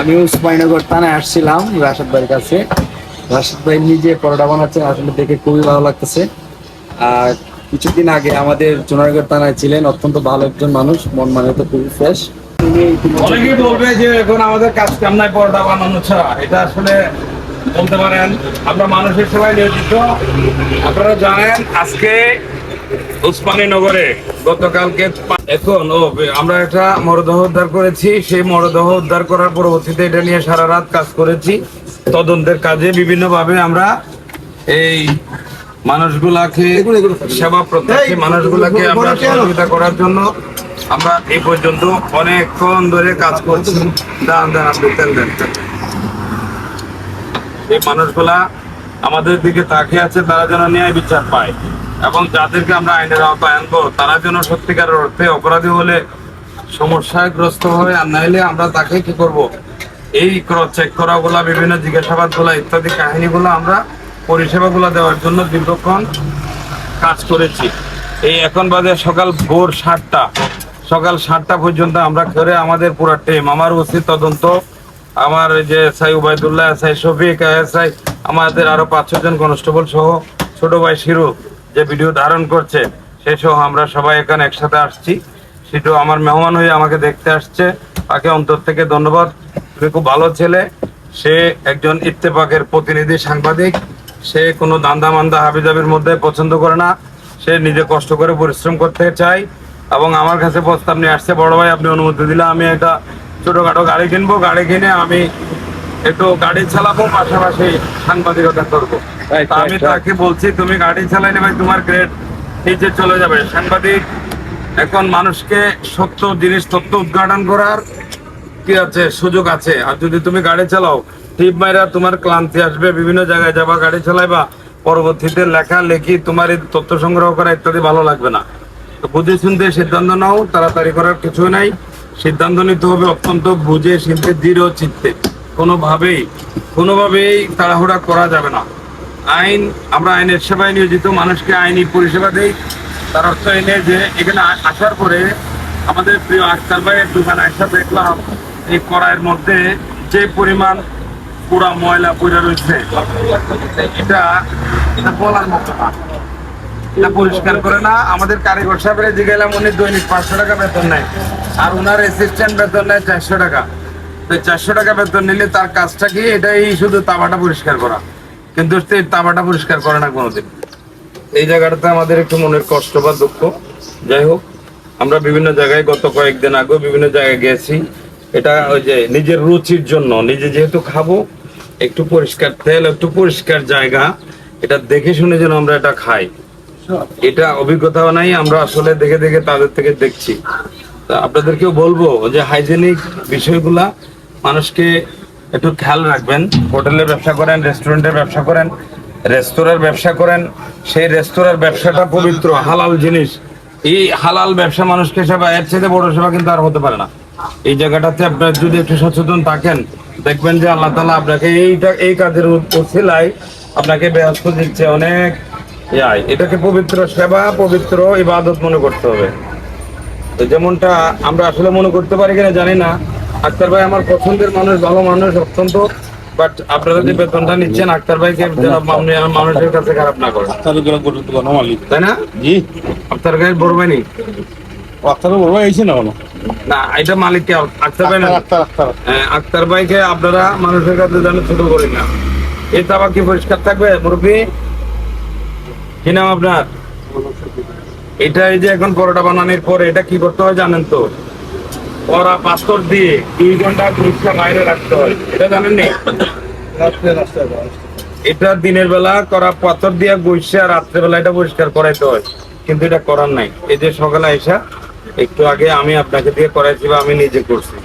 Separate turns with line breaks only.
আমি উসমাইনগর থানায় আসছিলাম রাশেদ ভাইয়ের কাছে। রাশেদ ভাই নিজে পরোটা বানাচ্ছেন আসলে দেখে খুবই ভালো লাগতেছে। আর কিছুদিন আগে আমাদের চুনারগড় থানায় ছিলেন, অত্যন্ত ভালো একজন মানুষ, মন মানে তো খুবই ফ্রেশ
অনেকেই বলবে যে এখন আমাদের কাজ কাম নাই পরোটা বানানো ছাড়া? এটা আসলে বলতে পারেন, আমরা মানুষের সেবায় নিয়োজিত। আপনারা জানেন, আজকে উসমানী নগরে গতকালকে এখন ও আমরা একটা মরদেহ উদ্ধার করেছি। সেই মরদেহ উদ্ধার করার পরবর্তীতে এটা নিয়ে সারা রাত কাজ করেছি। তদন্তের কাজে বিভিন্নভাবে আমরা এই মানুষগুলাকে সেবা প্রত্যাশী মানুষগুলাকে আমরা সহযোগিতা করার জন্য আমরা এই পর্যন্ত অনেকক্ষণ ধরে কাজ করছি। দান দান আপনি তেল দেন। এই মানুষগুলা আমাদের দিকে তাকিয়ে আছে তারা যেন ন্যায় বিচার পায়। এবং যাদেরকে আমরা আইনের আওতায় আনব, তারা যেন সত্যিকার অর্থে অপরাধী হলে সমস্যাগ্রস্ত হয়, আর নাইলে আমরা তাকে কি করব? এই ক্রস চেক করাগুলা, বিভিন্ন জিজ্ঞাসাবাদগুলা ইত্যাদি কাহিনীগুলো আমরা পরিষেবাগুলো দেওয়ার জন্য দীর্ঘক্ষণ কাজ করেছি। এই এখন বাজে সকাল ভোর সাতটা। সকাল সাতটা পর্যন্ত আমরা করে আমাদের পুরো টিম আমার উচিত তদন্ত, আমার যে SI Obaidullah, SI Shafiq, SI আমাদের আরও পাঁচ ছজন কনস্টেবল সহ ছোট ভাই শিরু যে ভিডিও ধারণ করছে সে সহ আমরা সবাই এখানে একসাথে আসছি। সেটু আমার মেহমান হয়ে আমাকে দেখতে আসছে। তাকে অন্তর থেকে ধন্যবাদ। তুমি খুব ভালো ছেলে। সে একজন ইত্তেফাকের প্রতিনিধি, সাংবাদিক। সে কোনো দান্দা মান্দা হাবিজাবির মধ্যে পছন্দ করে না। সে নিজে কষ্ট করে পরিশ্রম করতে চায়। এবং আমার কাছে প্রস্তাব নিয়ে আসছে, বড় ভাই, আপনি অনুমতি দিলে আমি একটা ছোটোখাটো গাড়ি কিনবো। গাড়ি কিনে আমি একটু গাড়ি চালাবো পাশাপাশি সাংবাদিকতা করব। তা আমি তাকে বলছি তুমি গাড়ি চালাইলে ভাই তোমার গ্রেড নিচে চলে যাবে। সাংবাদিক এখন মানুষকে সত্য জিনিস তথ্য উদ্ঘাটন করার কি আছে সুযোগ আছে? আর যদি তুমি গাড়ি চালাও টিপ মাইরা তোমার ক্লান্তি আসবে বিভিন্ন জায়গায় যাবা গাড়ি চালাইবা পরবর্তীতে লেখা লেখি তোমার এই তথ্য সংগ্রহ করা ইত্যাদি ভালো লাগবে না। তো বুঝে শুনতে সিদ্ধান্ত নাও তাড়াতাড়ি করার কিছু নাই। সিদ্ধান্ত নিতে হবে অত্যন্ত বুঝে শুনতে দৃঢ় চিত্তে। কোনোভাবেই কোনোভাবেই তাড়াহুড়া করা যাবে না। আইন, আমরা আইনের সেবায় নিয়োজিত, মানুষকে আইনি পরিষেবা দেই। তার অর্থ এনে যে এখানে আসার পরে আমাদের প্রিয় আক্তার ভাইয়ের দোকানে আসা দেখলাম, এই কড়াইয়ের মধ্যে যে পরিমাণ পুরা ময়লা পড়ে রয়েছে, এটা এটা বলার মতো না। এটা পরিষ্কার করে না, আমাদের কারিগর সাহেবের জিগাইলাম, উনি দৈনিক পাঁচশো টাকা বেতন নেয়, আর ওনার অ্যাসিস্ট্যান্ট বেতন নেয় চারশো টাকা। চারশো টাকা বেতন নিলে তার কাজটা কি? এটাই শুধু তাবাটা পরিষ্কার করা। কিন্তু সে তাবাটা পরিষ্কার করে না কোনোদিন। এই জায়গাটাতে আমাদের একটু মনের কষ্ট বা দুঃখ। যাই হোক, আমরা বিভিন্ন জায়গায় গত কয়েকদিন আগে বিভিন্ন জায়গায় গেছি। এটা ওই যে নিজের রুচির জন্য, নিজে যেহেতু খাব, একটু পরিষ্কার তেল, একটু পরিষ্কার জায়গা, এটা দেখে শুনে যেন আমরা এটা খাই। এটা অভিজ্ঞতাও নাই, আমরা আসলে দেখে দেখে তাদের থেকে দেখছি। আপনাদেরকেও বলব যে হাইজেনিক বিষয়গুলা মানুষকে একটু খেয়াল রাখবেন। হোটেলের ব্যবসা করেন, রেস্টুরেন্টের ব্যবসা করেন, রেস্তোরাঁর ব্যবসা করেন, সেই রেস্তোরাঁর ব্যবসাটা পবিত্র, হালাল জিনিস। এই হালাল ব্যবসা মানুষকে সেবা, এর চেয়ে বড় সেবা কিন্তু আর হতে পারে না। এই জায়গাটাতে আপনার যদি একটু সচেতন থাকেন, দেখবেন যে আল্লাহ তালা আপনাকে এইটা, এই কাজের উচিলায় আপনাকে ব্যস্ত দিচ্ছে অনেক ইয়াই এটাকে পবিত্র সেবা, পবিত্র ইবাদত মনে করতে হবে। যেমনটা আমরা আসলে মনে করতে পারি কিনা জানি না আক্তার ভাই আমার পছন্দের মানুষ ভালো মানুষ অত্যন্ত বাট আপনারা যে বেতনটা নিচ্ছেন আক্তার ভাইকে মানুষের কাছে খারাপ না করেন। তাই না?
জি।
আক্তার ভাই বড় ভাই নেই?
আপনারও বড় ভাই না
না এটা মালিককে আক্তার ভাই না?
আক্তার আক্তার
আক্তার। ভাইকে আপনারা মানুষের কাছে যেন ছোট করেন না। এই তাবা কি পরিষ্কার থাকবে মুরব্বী? কি নাম আপনার? এটা এই যে এখন পরোটা বানানোর পরে এটা কি করতে হয় জানেন তো? ওরা পাসপোর্ট দিয়ে দুই ঘণ্টা পরিষ্কার বাইরে রাখতে হয়। এটা জানেন নি? এটা দিনের বেলা করা পাথর দিয়ে বসে আর রাত্রেবেলা এটা পরিষ্কার করাইতে হয়। কিন্তু এটা করার নাই। এই যে সকালে আইসা একটু আগে আমি আপনাকে দিয়ে করাইছি বা আমি নিজে করছি।